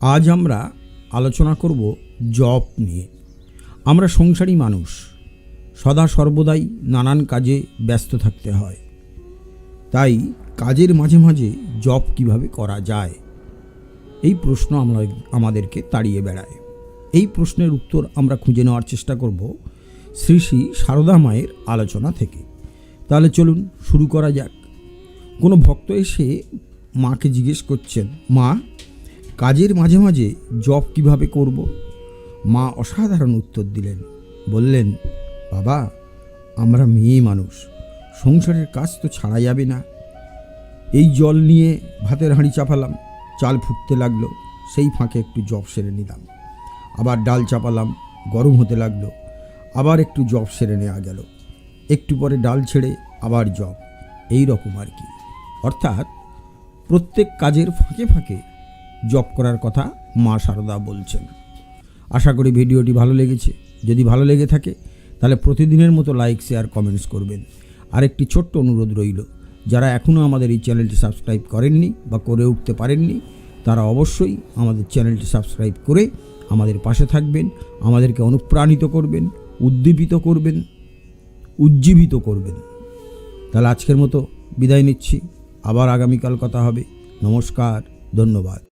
আজ আমরা আলোচনা করব জব নিয়ে। আমরা সংসারী মানুষ, সদা সর্বদাই নানান কাজে ব্যস্ত থাকতে হয়। তাই কাজের মাঝে মাঝে জব কীভাবে করা যায়, এই প্রশ্ন আমরা আমাদেরকে তাড়িয়ে বেড়ায়। এই প্রশ্নের উত্তর আমরা খুঁজে নেওয়ার চেষ্টা করব শ্রী শ্রী সারদা মায়ের আলোচনা থেকে। তাহলে চলুন শুরু করা যাক। কোনো ভক্ত এসে মাকে জিজ্ঞেস করছেন, মা কাজের মাঝে মাঝে জব কীভাবে করব? মা অসাধারণ উত্তর দিলেন। বললেন, বাবা, আমরা মেয়ে মানুষ, সংসারের কাজ তো ছাড়া যাবে না। এই জল নিয়ে ভাতের হাঁড়ি চাপালাম, চাল ফুটতে লাগল, সেই ফাঁকে একটু জব সেরে নিলাম। আবার ডাল চাপালাম, গরম হতে লাগল, আবার একটু জব সেরে নেওয়া গেল। একটু পরে ডাল ছেড়ে আবার জব, এই রকম আর কি। অর্থাৎ প্রত্যেক কাজের ফাঁকে ফাঁকে জব করার কথা মা সারদা বলছেন। আশা করি ভিডিওটি ভালো লেগেছে। যদি ভালো লেগে থাকে, তাহলে প্রতিদিনের মতো লাইক, শেয়ার কমেন্টস করবেন। আর একটি ছোট্ট অনুরোধ রইল, যারা এখনও আমাদের এই চ্যানেলটি সাবস্ক্রাইব করেননি বা করে উঠতে পারেননি, তারা অবশ্যই আমাদের চ্যানেলটি সাবস্ক্রাইব করে আমাদের পাশে থাকবেন, আমাদেরকে অনুপ্রাণিত করবেন, উদ্দীপিত করবেন, উজ্জীবিত করবেন। তাহলে আজকের মতো বিদায় নিচ্ছি। আবার আগামীকাল কথা হবে। নমস্কার, ধন্যবাদ।